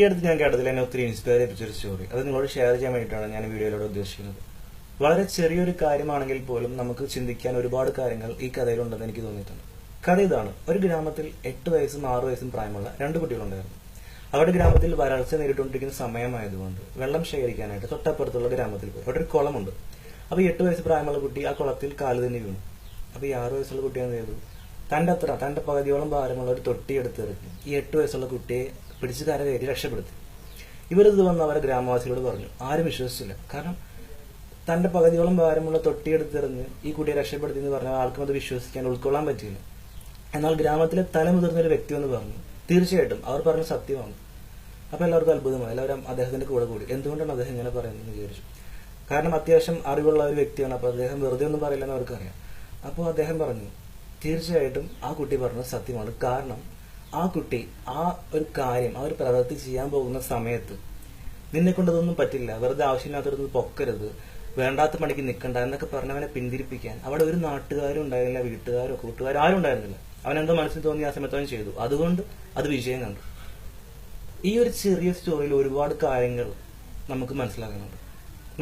ഈ അടുത്ത് ഞാൻ കേട്ടതിൽ എന്നെ ഒത്തിരി ഇൻസ്പയർ ചെയ്യിപ്പിച്ച ഒരു സ്റ്റോറി അത് നിങ്ങളോട് ഷെയർ ചെയ്യാൻ വേണ്ടിയിട്ടാണ് ഞാൻ വീഡിയോയിലൂടെ ഉദ്ദേശിക്കുന്നത്. വളരെ ചെറിയൊരു കാര്യമാണെങ്കിൽ പോലും നമുക്ക് ചിന്തിക്കാൻ ഒരുപാട് കാര്യങ്ങൾ ഈ കഥയിലുണ്ടെന്ന് എനിക്ക് തോന്നിയിട്ടുണ്ട്. കഥ ഇതാണ്. ഒരു ഗ്രാമത്തിൽ എട്ട് വയസ്സും ആറു വയസ്സും പ്രായമുള്ള രണ്ട് കുട്ടികളുണ്ടായിരുന്നു. അവരുടെ ഗ്രാമത്തിൽ വരൾച്ച നേരിട്ടുകൊണ്ടിരിക്കുന്ന സമയമായതുകൊണ്ട് വെള്ളം ശേഖരിക്കാനായിട്ട് തൊട്ടപ്പുറത്തുള്ള ഗ്രാമത്തിൽ പോയി. അവിടെ ഒരു കുളമുണ്ട്. അപ്പൊ ഈ എട്ട് വയസ്സ് പ്രായമുള്ള കുട്ടി ആ കുളത്തിൽ കാൽ തന്നെ വീണു. അപ്പൊ ഈ ആറു വയസ്സുള്ള കുട്ടി എന്ത് ചെയ്തു? തന്റെ അത്ര തന്റെ പകുതിയോളം ഭാരമുള്ള ഒരു തൊട്ടി എടുത്തെറിഞ്ഞു ഈ എട്ട് വയസ്സുള്ള കുട്ടിയെ പിടിച്ചു കര കയറ്റി രക്ഷപ്പെടുത്തി. ഇവരിത് വന്ന് അവരെ ഗ്രാമവാസികളോട് പറഞ്ഞു ആരും വിശ്വസിച്ചില്ല. കാരണം തന്റെ പകുതിയോളം ഭാരമുള്ള തൊട്ടി എടുത്തെറിഞ്ഞ് ഈ കുട്ടിയെ രക്ഷപ്പെടുത്തി എന്ന് പറഞ്ഞാൽ ആൾക്കും അത് വിശ്വസിക്കാൻ ഉൾക്കൊള്ളാൻ പറ്റിയില്ല എന്നാൽ ഗ്രാമത്തിലെ തലമുതിർന്ന ഒരു വ്യക്തി എന്ന് പറഞ്ഞു തീർച്ചയായിട്ടും അവർ പറഞ്ഞ സത്യമാണ്. അപ്പൊ എല്ലാവർക്കും അത്ഭുതമായി എല്ലാവരും അദ്ദേഹത്തിന്റെ കൂടെ കൂടി. എന്തുകൊണ്ടാണ് അദ്ദേഹം ഇങ്ങനെ പറയുന്നത് എന്ന് വിചാരിച്ചു? കാരണം അത്യാവശ്യം അറിവുള്ള ഒരു വ്യക്തിയാണ് അപ്പൊ അദ്ദേഹം വെറുതെ ഒന്നും പറയില്ലെന്ന് അവർക്കറിയാം. അപ്പോൾ അദ്ദേഹം പറഞ്ഞു തീർച്ചയായിട്ടും ആ കുട്ടി പറഞ്ഞത് സത്യമാണ്. കാരണം ആ കുട്ടി ആ ഒരു കാര്യം ആ ഒരു പ്രവൃത്തി ചെയ്യാൻ പോകുന്ന സമയത്ത് നിന്നെ കൊണ്ടതൊന്നും പറ്റില്ല. വെറുതെ ആവശ്യമില്ലാത്തടത്ത് പൊക്കരുത്. വേണ്ടാത്ത പണിക്ക് നിൽക്കണ്ട എന്നൊക്കെ പറഞ്ഞവനെ പിന്തിരിപ്പിക്കാൻ. അവിടെ ഒരു നാട്ടുകാരും ഉണ്ടായിരുന്നില്ല വീട്ടുകാരോ കൂട്ടുകാരോ ആരും ഉണ്ടായിരുന്നില്ല. അവൻ എന്തോ മനസ്സിൽ തോന്നി ആ സമയത്ത് അവൻ ചെയ്തു. അതുകൊണ്ട് അത് വിജയം കണ്ടു. ഈ ഒരു ചെറിയ സ്റ്റോറിയിൽ ഒരുപാട് കാര്യങ്ങൾ നമുക്ക് മനസ്സിലാകുന്നുണ്ട്.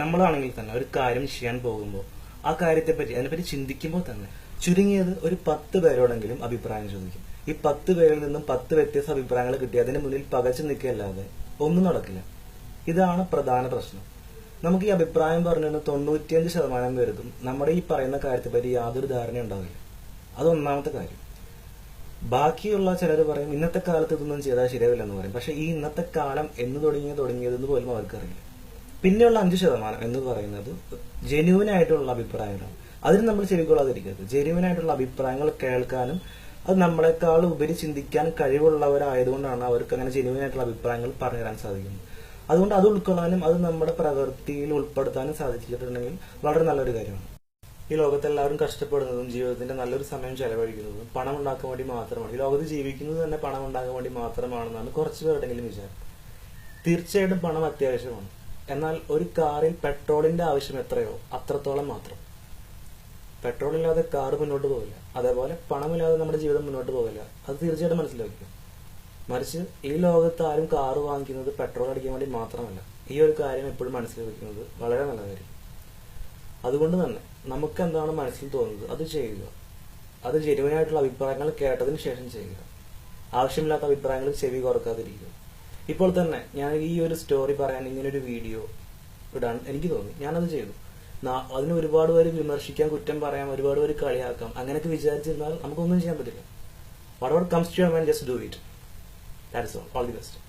നമ്മളാണെങ്കിൽ തന്നെ ഒരു കാര്യം ചെയ്യാൻ പോകുമ്പോൾ ആ കാര്യത്തെ പറ്റി അതിനെപ്പറ്റി ചിന്തിക്കുമ്പോൾ തന്നെ ചുരുങ്ങിയത് ഒരു പത്ത് പേരോടെങ്കിലും അഭിപ്രായം ചോദിക്കും. ഈ പത്ത് പേരിൽ നിന്നും പത്ത് വ്യത്യസ്ത അഭിപ്രായങ്ങൾ കിട്ടി അതിന് മുന്നിൽ പകച്ചു നിൽക്കുകയല്ലാതെ ഒന്നും നടക്കില്ല. ഇതാണ് പ്രധാന പ്രശ്നം. നമുക്ക് ഈ അഭിപ്രായം പറഞ്ഞിരുന്ന തൊണ്ണൂറ്റിയഞ്ച് ശതമാനം പേർക്കും നമ്മുടെ ഈ പറയുന്ന കാര്യത്തെ പറ്റി യാതൊരു ധാരണ ഉണ്ടാവില്ല. അതൊന്നാമത്തെ കാര്യം. ബാക്കിയുള്ള ചിലർ പറയും ഇന്നത്തെ കാലത്ത് ഇതൊന്നും ചെയ്താൽ ശരിയാവില്ല എന്ന് പറയും. പക്ഷെ ഈ ഇന്നത്തെ കാലം എന്ന് തുടങ്ങിയ തുടങ്ങിയതെന്ന് പോലും അവർക്കറിയില്ല. പിന്നെയുള്ള അഞ്ച് ശതമാനം എന്ന് പറയുന്നത് ജെന്യൂൻ ആയിട്ടുള്ള അഭിപ്രായങ്ങളാണ്. അതിന് നമ്മൾ ചെവിക്കൊള്ളാതിരിക്കരുത് ജെന്യൂൻ ആയിട്ടുള്ള അഭിപ്രായങ്ങൾ കേൾക്കാനും അത് നമ്മളെക്കാൾ ഉപരി ചിന്തിക്കാൻ കഴിവുള്ളവരായതുകൊണ്ടാണ് അവർക്ക് അങ്ങനെ ജെനുവിനായിട്ടുള്ള അഭിപ്രായങ്ങൾ പറഞ്ഞു തരാൻ സാധിക്കുന്നത്. അതുകൊണ്ട് അത് ഉൾക്കൊള്ളാനും അത് നമ്മുടെ പ്രവൃത്തിയിൽ ഉൾപ്പെടുത്താനും സാധിച്ചിട്ടുണ്ടെങ്കിൽ വളരെ നല്ലൊരു കാര്യമാണ്. ഈ ലോകത്ത് എല്ലാവരും കഷ്ടപ്പെടുന്നതും ജീവിതത്തിന്റെ നല്ലൊരു സമയം ചെലവഴിക്കുന്നതും പണം ഉണ്ടാക്കാൻ വേണ്ടി മാത്രമാണ്. ഈ ലോകത്ത് ജീവിക്കുന്നത് തന്നെ പണം ഉണ്ടാക്കാൻ വേണ്ടി മാത്രമാണെന്നാണ് കുറച്ച് പേരുടെങ്കിലും വിചാരം. തീർച്ചയായിട്ടും പണം അത്യാവശ്യമാണ്. എന്നാൽ ഒരു കാറിൽ പെട്രോളിന്റെ ആവശ്യം എത്രയോ? അത്രത്തോളം മാത്രം. പെട്രോൾ ഇല്ലാതെ കാർ മുന്നോട്ട് പോകില്ല അതേപോലെ പണമില്ലാതെ നമ്മുടെ ജീവിതം മുന്നോട്ട് പോകില്ല അത് തീർച്ചയായിട്ടും മനസ്സിലാക്കുക മറിച്ച് ഈ ലോകത്ത് ആരും കാർ വാങ്ങിക്കുന്നത് പെട്രോൾ അടിക്കാൻ വേണ്ടി മാത്രമല്ല ഈ ഒരു കാര്യം എപ്പോഴും മനസ്സിൽ വെക്കുന്നത് വളരെ നല്ല കാര്യം അതുകൊണ്ട് തന്നെ നമുക്ക് എന്താണ് മനസ്സിൽ തോന്നുന്നത്? അത് ചെയ്യുക. അത് ജെനുവനായിട്ടുള്ള അഭിപ്രായങ്ങൾ കേട്ടതിന് ശേഷം ചെയ്യുക. ആവശ്യമില്ലാത്ത അഭിപ്രായങ്ങൾ ചെവി കുറക്കാതിരിക്കുക ഇപ്പോൾ തന്നെ ഞാൻ ഈ ഒരു സ്റ്റോറി പറയാൻ ഇങ്ങനൊരു വീഡിയോ ഇടാൻ എനിക്ക് തോന്നി. ഞാനത് ചെയ്തു. അതിന് ഒരുപാട് പേര് വിമർശിക്കാം കുറ്റം പറയാം ഒരുപാട് പേര് കളിയാക്കാം. അങ്ങനെയൊക്കെ വിചാരിച്ചിരുന്നാൽ നമുക്കൊന്നും ചെയ്യാൻ പറ്റില്ല. What ever comes to your mind just do it that's all all the best